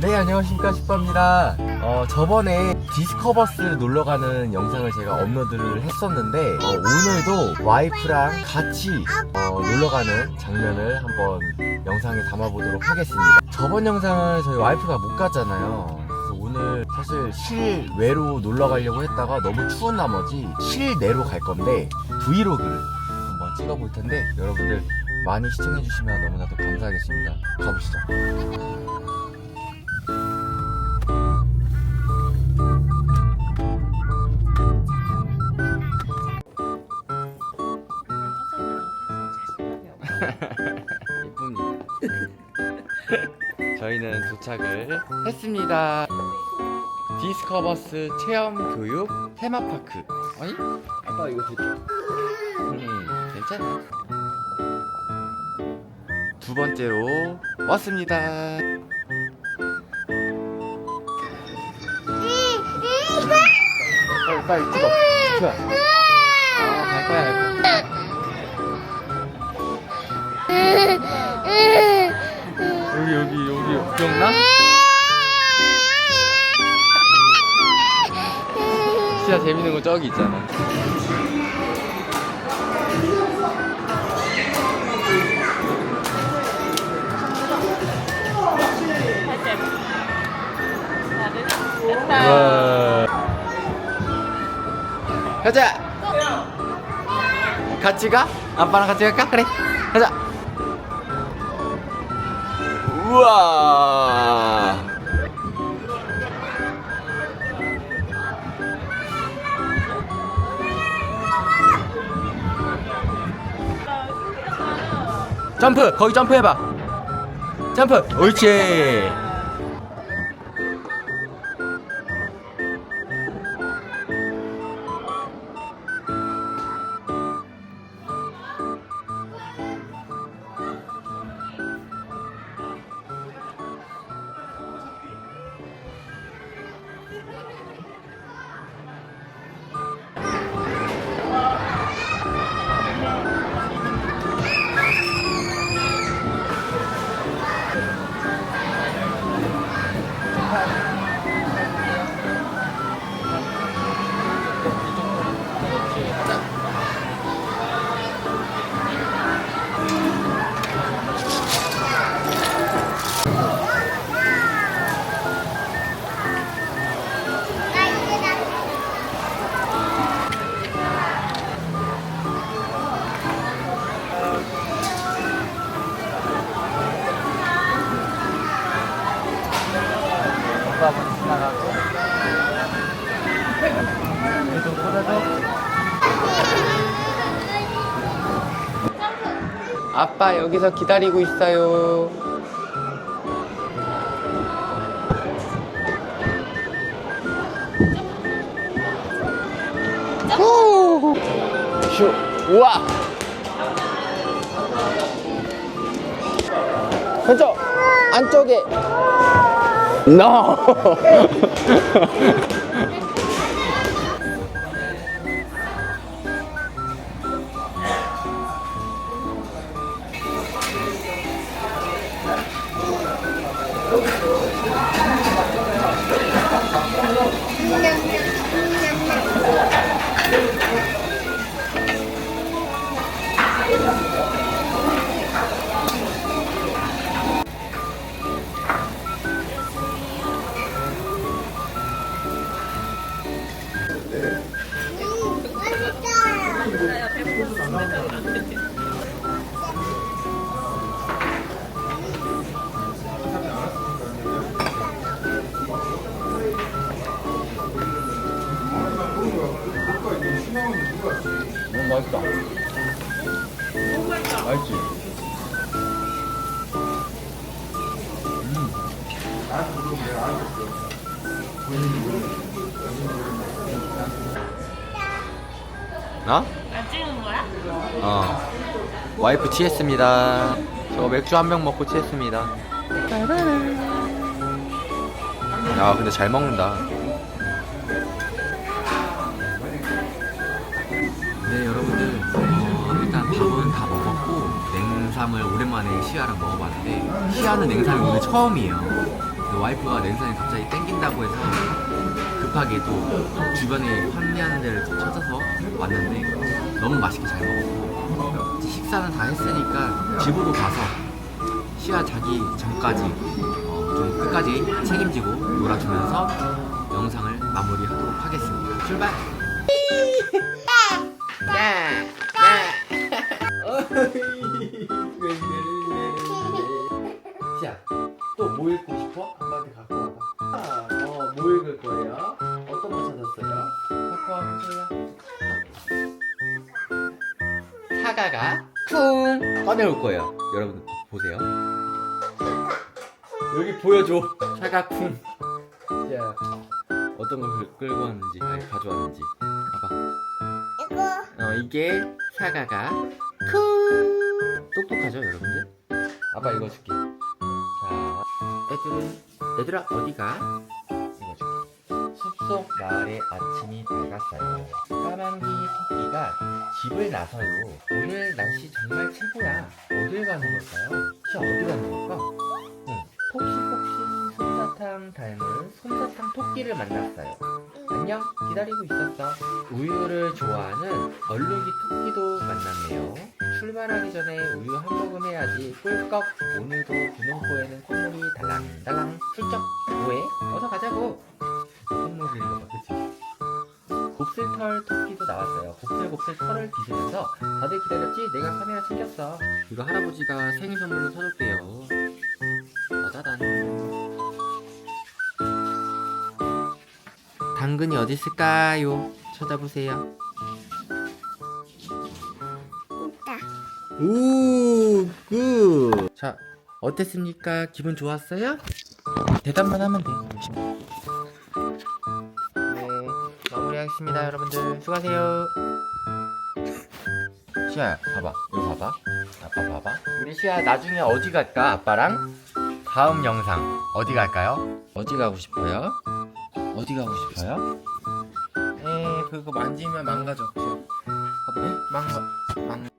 네 안녕하십니까. 식빠입니다. 어, 저번에 디스커버스 놀러가는 영상을 제가 업로드를 했었는데 어, 오늘도 와이프랑 같이 어, 놀러가는 장면을 한번 영상에 담아보도록 하겠습니다. 저번 영상을 저희 와이프가 못 갔잖아요. 그래서 오늘 사실 실외로 놀러 가려고 했다가 너무 추운 나머지 실내로 갈 건데 브이로그를 한번 찍어볼 텐데 여러분들 많이 시청해주시면 너무나도 감사하겠습니다. 가보시죠 저희는 도착을 했습니다. 디스커버스 체험 교육 테마파크. 아니? 아빠 이거 줄게. 음, 괜찮아. 두 번째로 왔습니다. 빨리 빨리 찍어. 좋아. 아, 갈 거야, 갈 거야. 여기 여기 여기 기억나? 진짜 재밌는 거 저기 있잖아. 와. 가자. 같이 가? 아빠랑 같이 갈까? 그래. 가자. 우와. 점프 거기 점프해봐 점프 옳지 나가고 계속 꽂아줘 아빠 여기서 기다리고 있어요. 우와! 왼쪽 안쪽에 No. 나? 안 찍은 거야? 어. 와이프 취했습니다. 저 맥주 한 병 먹고 취했습니다. 야, 근데 잘 먹는다. 네, 여러분들. 어, 일단 밥은 다 먹었고, 냉삼을 오랜만에 시아랑 먹어봤는데, 시아는 냉삼이 오늘 처음이에요. 와이프가 냉산이 갑자기 땡긴다고 해서 급하게 또 주변에 판매하는 데를 또 찾아서 왔는데 너무 맛있게 잘 먹었고 식사는 다 했으니까 집으로 가서 시아 자기 전까지 어, 좀 끝까지 책임지고 놀아주면서 영상을 마무리하도록 하겠습니다. 출발! 사과가 쿵 꺼내올 거예요. 여러분 보세요. 여기 보여줘. 사과 쿵. 자, 어떤 걸 끌- 끌고 왔는지, 아니 가져왔는지. 봐봐. 이거 어, 이게 사과가 쿵 똑똑하죠, 여러분들? 아빠 이거 줄게. 자, 애들은 얘들아 어디가? 숲속 마을의 아침이 밝았어요. 까만귀 토끼가 집을 나서요. 오늘 날씨 정말 최고야. 어딜 가는 걸까요? 혹시 어디 가는 걸까? 응, 폭신폭신 솜사탕 닮은 솜사탕 토끼를 만났어요. 안녕, 기다리고 있었어. 우유를 좋아하는 얼룩이 토끼도 만났네요. 출발하기 전에 우유 한 모금 해야지 꿀꺽. 오늘도 분홍코에는 콧물이 달랑달랑 출쩍. 뭐해? 어서 가자고. 콧물이 거 그치? 곱슬털 토끼도 나왔어요. 곱슬곱슬 털을 빗으면서 다들 기다렸지? 내가 카메라 챙겼어. 이거 할아버지가 생일 선물로 사줬대요. 짜자잔. 당근이 어디 있을까요? 찾아보세요. 있다. 오, 굿. 자, 어땠습니까? 기분 좋았어요? 대답만 하면 돼. 네, 마무리하겠습니다, 여러분들. 수고하세요. 시아야, 봐봐. 이거 봐봐. 아빠 봐봐. 우리 시아 나중에 어디 갈까? 아빠랑? 다음 영상 어디 갈까요? 어디 가고 싶어요? 어디 가고 싶어요? 에, 그거 만지면 망가져. 시아. 봐봐. 망가, 망,